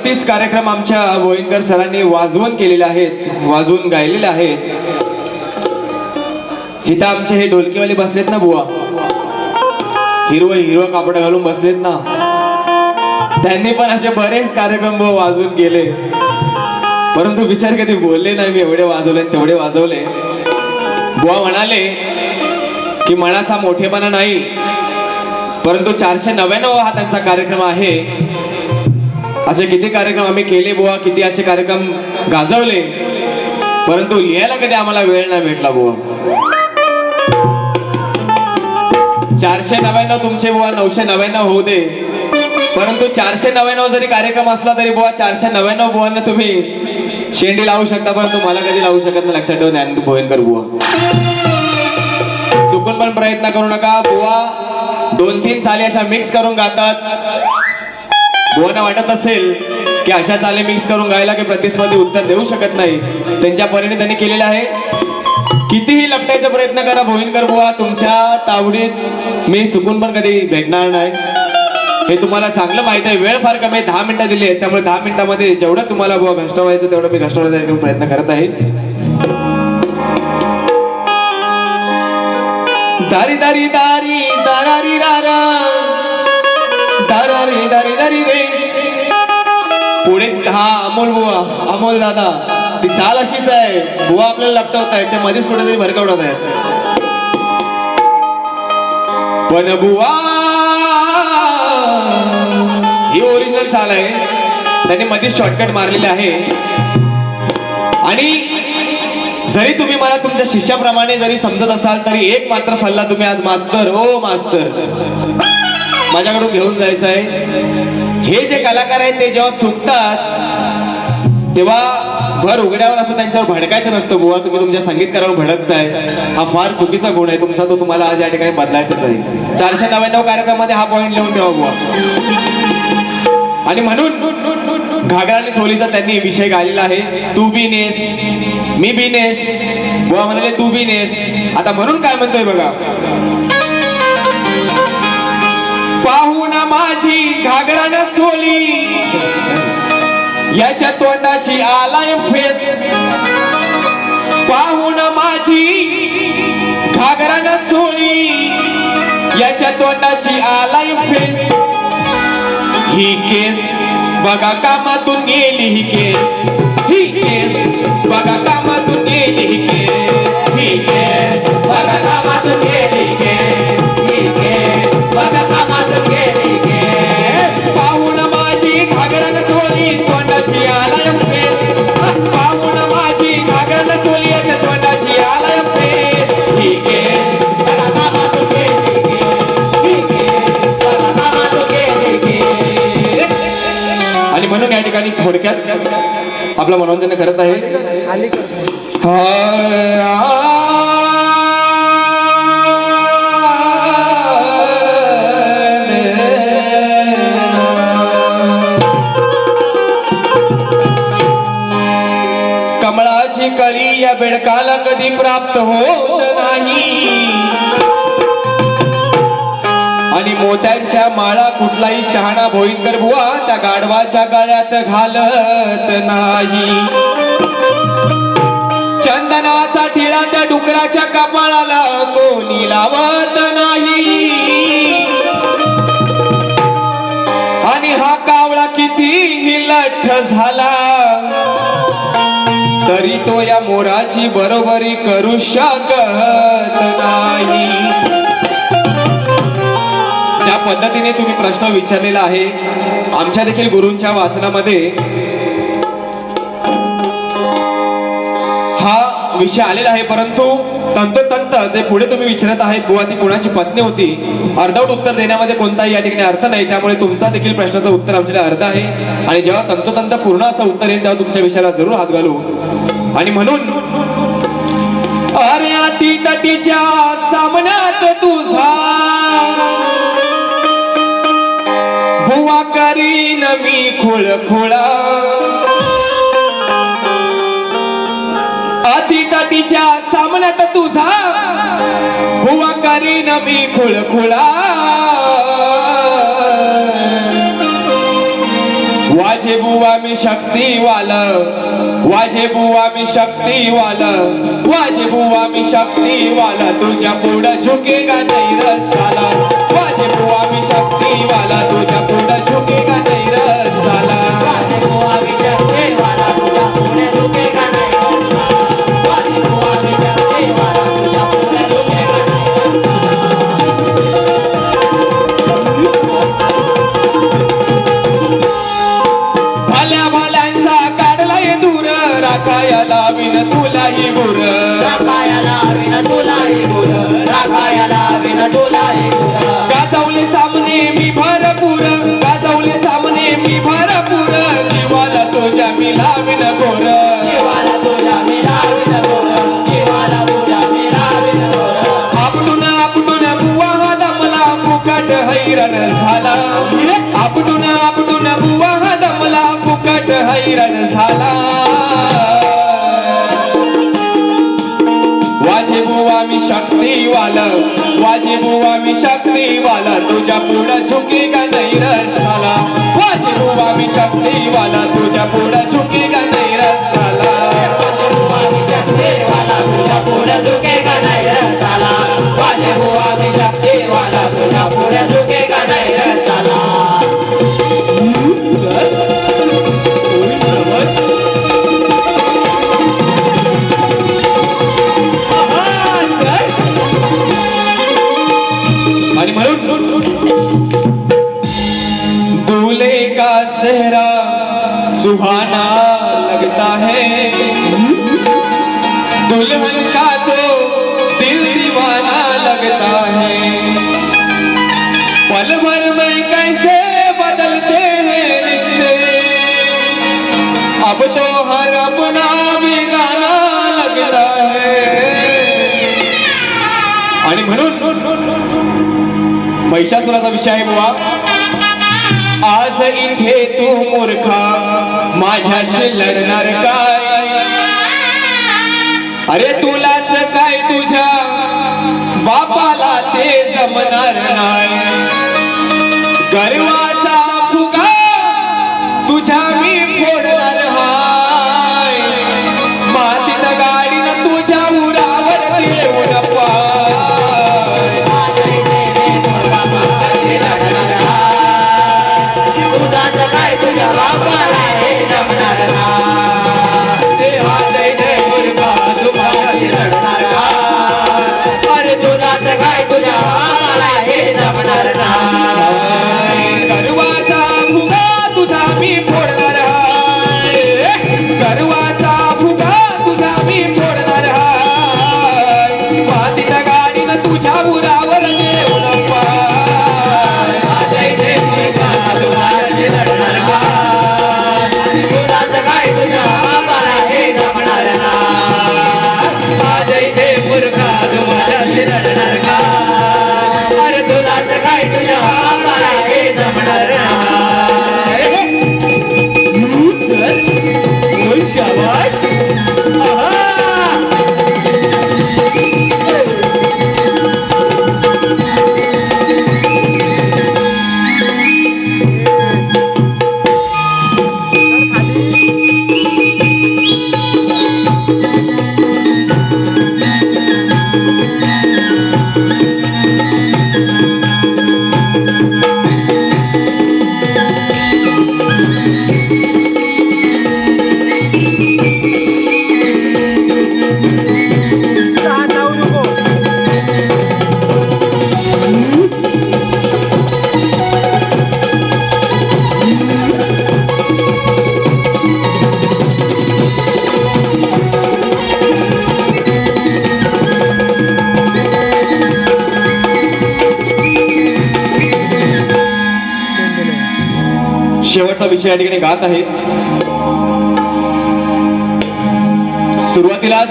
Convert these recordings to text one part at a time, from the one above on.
बत्तीस कार्यक्रम आमच्या गोविंदकर सरांनी वाजवून केलेले आहेत वाजवून गायलेले आहेत. इथं आमचे हे ढोलकीवाले बसलेत ना बुवा? हिरवं हिरवं कापड घालून बसलेत ना? त्यांनी पण असे बरेच कार्यक्रम वाजवून गेले परंतु विचार कधी बोलले नाही मी एवढे वाजवले तेवढे वाजवले. बुवा म्हणाले की मनाचा मोठेपणा नाही परंतु चारशे नव्याण्णव हा त्यांचा कार्यक्रम आहे. असे किती कार्यक्रम आम्ही केले बुवा किती असे कार्यक्रम गाजवले. परंतु लिहायला कधी आम्हाला वेळ नाही भेटला बुवा. चारशे नव्याण्णव तुमचे बुवा नऊशे नव्याण्णव होऊ दे. परंतु चारशे नव्याण्णव जरी कार्यक्रम असला तरी बुवा चारशे नव्याण्णव बुवांना तुम्ही शेंडी लावू शकता परंतु मला कधी लावू शकत नाही. लक्षात ठेवून ज्ञान भोयनकर बुवा. चुकून पण प्रयत्न करू नका. बुवा दोन तीन चाली अशा मिक्स करून गातात. दोघांना वाटत असेल की अशा चाले मिक्स करून गायला की प्रतिस्पर्धी उत्तर देऊ शकत नाही. त्यांच्या परीने त्यांनी केलेलं आहे. कितीही लपटायचा प्रयत्न करा भोईनकर बुवा तुमच्या तावडीत मी चुकून पण कधी भेटणार नाही. हे तुम्हाला चांगलं माहीत आहे. वेळ फार कमी दहा मिनिटं दिली आहे त्यामुळे दहा मिनिटामध्ये जेवढं तुम्हाला बुवा घष्टवायचं तेवढं मी घष्टवण्याचा प्रयत्न करत आहे. दारी दारी दारी दारारी दारा. दारारी दारी दारी. हा अमोल बुवा. अमोल दादा. ती चाल अशीच आहे. बुवा आपल्याला लपटवत आहेत. ते मध्येच कुठेतरी भरकवत आहेत. पण बुवा ही ओरिजिनल चाल आहे. त्याने मध्येच शॉर्टकट मारलेले आहे. आणि जरी तुम्ही मला तुमच्या शिष्याप्रमाणे जरी समजत असाल तरी एक मात्र सल्ला तुम्ही आज मास्तर ओ मास्तर माझ्याकडून घेऊन जायचं आहे. हे जे कलाकार आहेत ते जेव्हा चुकतात तेव्हा भर उघड्यावर असं त्यांच्यावर भडकायचं नसतं बुवा तुम्ही तुमच्या संगीतकारावर भडकताय. हा फार चुकीचा गुण आहे तुमचा तो तुम्हाला आज या ठिकाणी बदलायचाच आहे चारशे नव्याण्णव कार्यक्रमामध्ये हा पॉईंट लिहून ठेवा बुवा. आणि म्हणून घागरा आणि चोलीचा त्यांनी विषय गायलेला आहे तू बी नेस मी बी नेस. बुवा म्हणाले तू बी नेस. आता म्हणून काय म्हणतोय बघा. पाहू ना माझी घागरान चोली. याच्या तोंडाशी आलाय फेस. पाहून माझी घागरान चोळी. याच्या तोंडाशी आलाय फेस. ही केस बघा कामातून गेली ही केस. ही केस बघा कामातून गेली ही केस. ही केस बघा कामातून गेली ही केस. ही केस बघा कामातून आणि थोडक्यात. आपलं मनोरंजन करत आहे. कमळाची कळी या बेडकाला कधी प्राप्त हो? आणि मोत्यांच्या माळा कुठलाही शहाणा भोईनकर बुवा त्या गाढवाच्या गळ्यात घालत नाही. चंदनाचा टिळा त्या डुकराच्या कपाळाला कोणी लावत नाही. आणि हा कावळा किती लठ्ठ झाला. तरी तो या मोराची बरोबरी करू शकत नाही. पद्धतीने तुम्ही प्रश्न विचारलेला आहे. आमच्या देखील गुरूंच्या वाचनामध्ये हा विषय आलेला आहे परंतु तंतोतंत जे पुढे तुम्ही विचारत आहेत बुवा ती कुणाची पत्नी होती? अर्धवट उत्तर देण्यामध्ये कोणताही या ठिकाणी अर्थ नाही त्यामुळे तुमचा देखील प्रश्नाचं उत्तर आमच्याकडे अर्ध आहे. आणि जेव्हा तंतोतंत पूर्ण असं उत्तर येईल तेव्हा तुमच्या विषयाला जरूर हात घालू. आणि म्हणून अरे अति तटीच्या सामन्यात खुळ खुळा अति तटीच्या सामन्यात तुझा बुवा करीन मी खुळ वाजे बुवा मी शक्तीवाल. वाजे बुवा मी शक्तीवाल. वाजे बुवा मी शक्तीवाल. तुझ्या पुढं झुकेगा नाही रसाला. वाजे बुवा मी शक्तीवाला. तुझ्या पुढं झुकेगा Oh, फुकट हैरण झाला. आपटून आपटून बुवा हा दमला फुकट हैरण झाला. वाजे बुवा मी शक्तीवाल. वाजे बुवा मी शक्तीवाल. तुझ्या पुढं झुके का नाही रसाला वाजे बुवा मी शक्तीवाल. तुझ्या पुढं झुके दूल्हे का चेहरा सुहाना लगता है। दुल्हन का तो दिल दीवाना लगता है। पल भर में कैसे बदलते हैं रिश्ते। अब तो हर अपना भी गाना लगता है। आणि म्हणून महिषासुराचा विषय आहे बुवा आज इथे तू मूर्खा. माझ्याशी लढणार काय? अरे तुलाच काय तुझ्या? बापाला ते जमणार नाही. गर्व विषय या ठिकाणी गात आहे. सुरुवातीलाच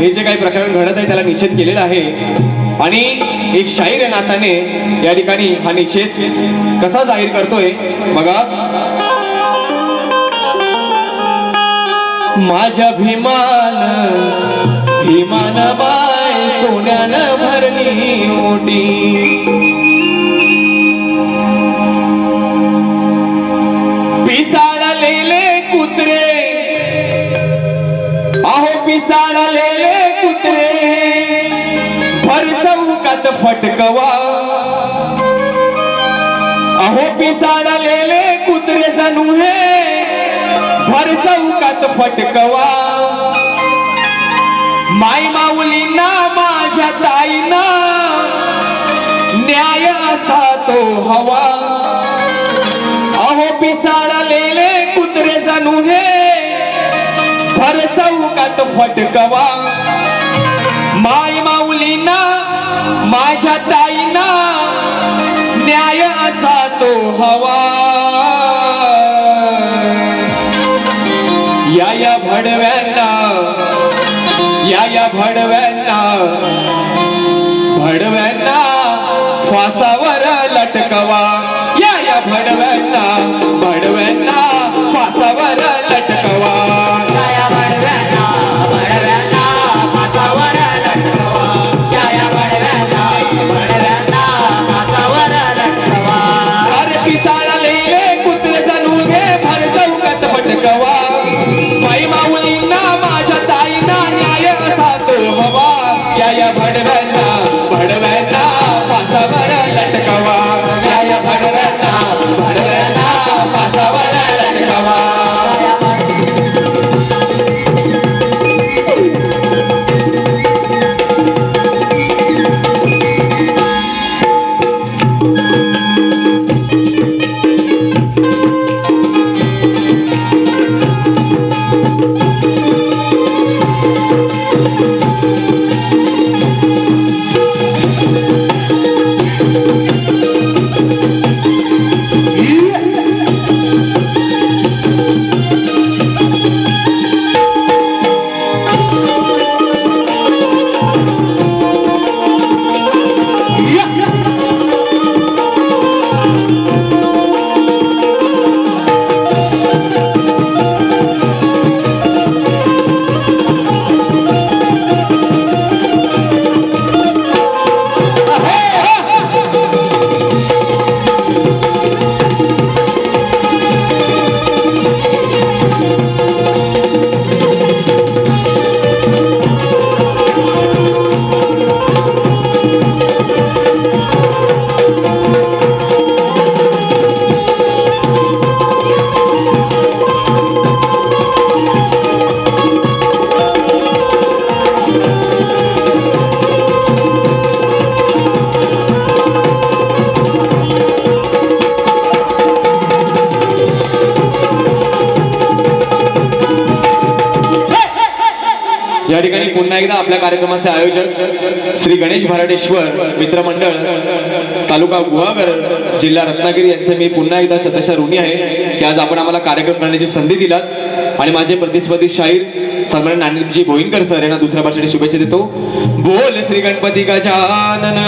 हे जे काही प्रकरण घडत आहे त्याला निषेध केलेला आहे. आणि एक शाहीर या नात्याने या ठिकाणी हा निषेध कसा जाहीर करतोय? बघा. माझ्या भीमान भीमान बाय सोन्यानं भरली ओटी. अहो पिसाळले कुत्रे. भर चौकात फटकवा. अहो पिसाळलेले कुत्रे जणू हे. भर चौकात फटकवा. माय माऊलींना माझ्या ताईना न्याय असा तो हवा. अहो पिसाळलेले कुत्रे जणू हे. भर चौकात फटकवा. माय माऊलीना माझ्या ताईना न्याय असा तो हवा. या या भडव्यांना या या भडव्यांना भडव्यांना फासावर लटकवा. या या भडव्या या ठिकाणी पुन्हा एकदा आपल्या कार्यक्रमाचे आयोजक श्री गणेश भराडेश्वर मित्रमंडळ तालुका गुहागर जिल्हा रत्नागिरी यांचे मी पुन्हा एकदा शतशा ऋणी आहे की आज आपण आम्हाला कार्यक्रम करण्याची संधी दिलात. आणि माझे प्रतिस्पर्धी शाहीर सन्मान नानजी भोईनकर सर यांना दुसऱ्या भाषेने शुभेच्छा देतो. बोल श्री गणपती गजानन.